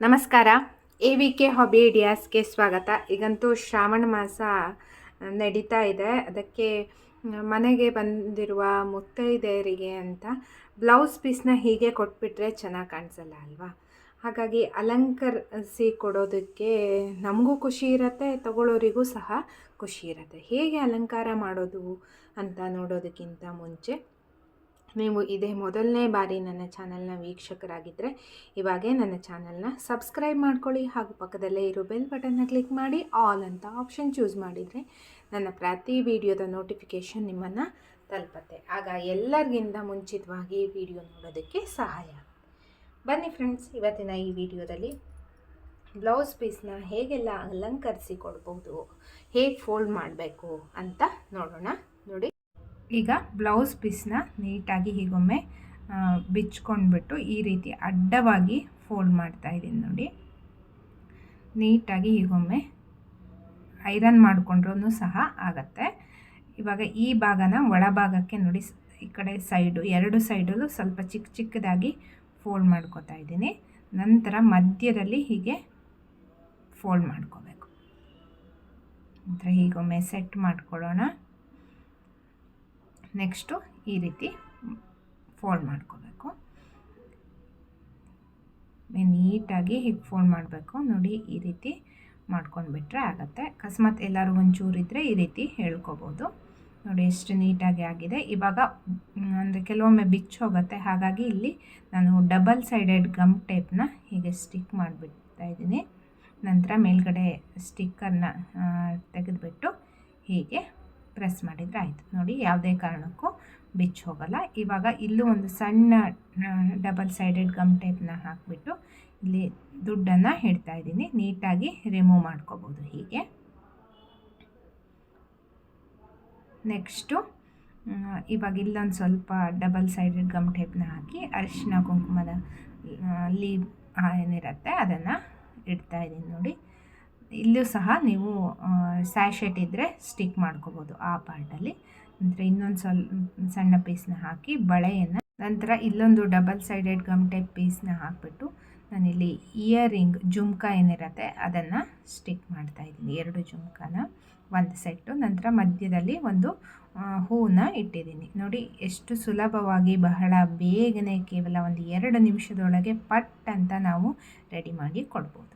ನಮಸ್ಕಾರ. A V K hobby ಐಡಿಯಾಸ್ಗೆ ಸ್ವಾಗತ. ಈಗಂತೂ ಶ್ರಾವಣ ಮಾಸ ನಡೀತಾ ಇದೆ. ಅದಕ್ಕೆ ಮನೆಗೆ ಬಂದಿರುವ ಮುತ್ತೈದೆಯರಿಗೆ ಅಂತ ಬ್ಲೌಸ್ ಪೀಸ್ನ ಹೀಗೆ ಕೊಟ್ಬಿಟ್ರೆ ಚೆನ್ನಾಗಿ ಕಾಣಿಸಲ್ಲ ಅಲ್ವಾ? ಹಾಗಾಗಿ ಅಲಂಕರಿಸಿ ಕೊಡೋದಕ್ಕೆ ನಮಗೂ ಖುಷಿ ಇರುತ್ತೆ, ತಗೊಳ್ಳೋರಿಗೂ ಸಹ ಖುಷಿ ಇರುತ್ತೆ. ಹೇಗೆ ಅಲಂಕಾರ ಮಾಡೋದು ಅಂತ ನೋಡೋದಕ್ಕಿಂತ ಮುಂಚೆ ನೀವು ಇದೇ ಮೊದಲನೇ ಬಾರಿ ನನ್ನ ಚಾನಲ್ನ ವೀಕ್ಷಕರಾಗಿದ್ದರೆ ಇವಾಗೇ ನನ್ನ ಚಾನಲ್ನ ಸಬ್ಸ್ಕ್ರೈಬ್ ಮಾಡ್ಕೊಳ್ಳಿ ಹಾಗೂ ಪಕ್ಕದಲ್ಲೇ ಇರೋ ಬೆಲ್ ಬಟನ್ನ ಕ್ಲಿಕ್ ಮಾಡಿ ಆಲ್ ಅಂತ ಆಪ್ಷನ್ ಚೂಸ್ ಮಾಡಿದರೆ ನನ್ನ ಪ್ರತಿ ವಿಡಿಯೋದ ನೋಟಿಫಿಕೇಷನ್ ನಿಮ್ಮನ್ನು ತಲುಪತ್ತೆ. ಆಗ ಎಲ್ಲರಿಗಿಂತ ಮುಂಚಿತವಾಗಿ ವಿಡಿಯೋ ನೋಡೋದಕ್ಕೆ ಸಹಾಯ ಬನ್ನಿ ಫ್ರೆಂಡ್ಸ್, ಇವತ್ತಿನ ಈ ವಿಡಿಯೋದಲ್ಲಿ ಬ್ಲೌಸ್ ಪೀಸ್ನ ಹೇಗೆಲ್ಲ ಅಲಂಕರಿಸಿ ಕೊಡ್ಬೋದು ಹೇಗೆ ಫೋಲ್ಡ್ ಮಾಡಬೇಕು ಅಂತ ನೋಡೋಣ. ನೋಡಿ. ಈಗ ಬ್ಲೌಸ್ ಪೀಸ್ನ ನೀಟಾಗಿ ಹೀಗೊಮ್ಮೆ ಬಿಚ್ಕೊಂಡ್ಬಿಟ್ಟು ಈ ರೀತಿ ಅಡ್ಡವಾಗಿ ಫೋಲ್ಡ್ ಮಾಡ್ತಾ ಇದ್ದೀನಿ ನೋಡಿ. ನೀಟಾಗಿ ಹೀಗೊಮ್ಮೆ ಐರನ್ ಮಾಡಿಕೊಂಡ್ರೂ ಸಹ ಆಗತ್ತೆ. ಇವಾಗ ಈ ಭಾಗನ ಒಳಭಾಗಕ್ಕೆ ನೋಡಿ ಈ ಕಡೆ ಸೈಡು, ಎರಡು ಸೈಡಲ್ಲೂ ಸ್ವಲ್ಪ ಚಿಕ್ಕ ಚಿಕ್ಕದಾಗಿ ಫೋಲ್ಡ್ ಮಾಡ್ಕೋತಾ ಇದ್ದೀನಿ. ನಂತರ ಮಧ್ಯದಲ್ಲಿ ಹೀಗೆ ಫೋಲ್ಡ್ ಮಾಡ್ಕೋಬೇಕು. ನಂತರ ಹೀಗೊಮ್ಮೆ ಸೆಟ್ ಮಾಡ್ಕೊಳ್ಳೋಣ. ನೆಕ್ಸ್ಟು ಈ ರೀತಿ ಫೋಲ್ಡ್ ಮಾಡ್ಕೋಬೇಕು. ನೀಟಾಗಿ ಹೀಗೆ ಫೋಲ್ಡ್ ಮಾಡಬೇಕು. ನೋಡಿ ಈ ರೀತಿ ಮಾಡ್ಕೊಂಡ್ಬಿಟ್ರೆ ಆಗುತ್ತೆ. ಅಕಸ್ಮಾತ್ ಎಲ್ಲರೂ ಒಂಚೂರು ಇದ್ದರೆ ಈ ರೀತಿ ಹೇಳ್ಕೊಬೋದು. ನೋಡಿ ಎಷ್ಟು ನೀಟಾಗಿ ಆಗಿದೆ. ಇವಾಗ, ಅಂದರೆ ಕೆಲವೊಮ್ಮೆ ಬಿಚ್ಚು ಹೋಗುತ್ತೆ. ಹಾಗಾಗಿ ಇಲ್ಲಿ ನಾನು ಡಬಲ್ ಸೈಡೆಡ್ ಗಮ್ ಟೇಪ್ನ ಹೀಗೆ ಸ್ಟಿಕ್ ಮಾಡಿಬಿಡ್ತಾ ಇದ್ದೀನಿ. ನಂತರ ಮೇಲ್ಗಡೆ ಸ್ಟಿಕ್ಕರ್ನ ತೆಗೆದುಬಿಟ್ಟು ಹೀಗೆ ಪ್ರೆಸ್ ಮಾಡಿದರೆ ಆಯಿತು. ನೋಡಿ, ಯಾವುದೇ ಕಾರಣಕ್ಕೂ ಬಿಚ್ಚಿ ಹೋಗಲ್ಲ. ಇವಾಗ ಇಲ್ಲೂ ಒಂದು ಸಣ್ಣ ಡಬಲ್ ಸೈಡೆಡ್ ಗಮ್ ಟೈಪ್ನ ಹಾಕಿಬಿಟ್ಟು ಇಲ್ಲಿ ದುಡ್ಡನ್ನು ಇಡ್ತಾ ಇದ್ದೀನಿ. ನೀಟಾಗಿ ರಿಮೂವ್ ಮಾಡ್ಕೋಬೋದು ಹೀಗೆ. ನೆಕ್ಸ್ಟು ಇವಾಗ ಇಲ್ಲೊಂದು ಸ್ವಲ್ಪ ಡಬಲ್ ಸೈಡೆಡ್ ಗಮ್ ಟೇಪ್ನ ಹಾಕಿ ಅರಿಶಿನ, ಕುಂಕುಮದ ಲೀವ್ ಏನಿರುತ್ತೆ ಅದನ್ನು ಇಡ್ತಾ ಇದ್ದೀನಿ ನೋಡಿ. ಇಲ್ಲೂ ಸಹ ನೀವು ಸ್ಯಾಶೆಟ್ ಇದ್ದರೆ ಸ್ಟಿಕ್ ಮಾಡ್ಕೋಬೋದು ಆ ಪಾರ್ಟಲ್ಲಿ ನಂತರ ಇನ್ನೊಂದು ಸ್ವಲ್ ಸಣ್ಣ ಪೀಸ್ನ ಹಾಕಿ ಬಳೆಯನ್ನು ನಂತರ ಇಲ್ಲೊಂದು ಡಬಲ್ ಸೈಡೆಡ್ ಗಮ್ ಟೈಪ್ ಪೀಸ್ನ ಹಾಕಿಬಿಟ್ಟು ನಾನಿಲ್ಲಿ ಇಯರಿಂಗ್ ಜುಮ್ಕ ಏನಿರುತ್ತೆ ಅದನ್ನು ಸ್ಟಿಕ್ ಮಾಡ್ತಾ ಇದ್ದೀನಿ. ಎರಡು ಜುಮ್ಕನ ಒಂದು ಸೆಟ್ಟು ನಂತರ ಮಧ್ಯದಲ್ಲಿ ಒಂದು ಹೂವನ್ನ ಇಟ್ಟಿದ್ದೀನಿ. ನೋಡಿ ಎಷ್ಟು ಸುಲಭವಾಗಿ ಬಹಳ ಬೇಗನೆ ಕೇವಲ ಒಂದು ಎರಡು ನಿಮಿಷದೊಳಗೆ ಪಟ್ ಅಂತ ನಾವು ರೆಡಿ ಮಾಡಿ ಕೊಡ್ಬೋದು.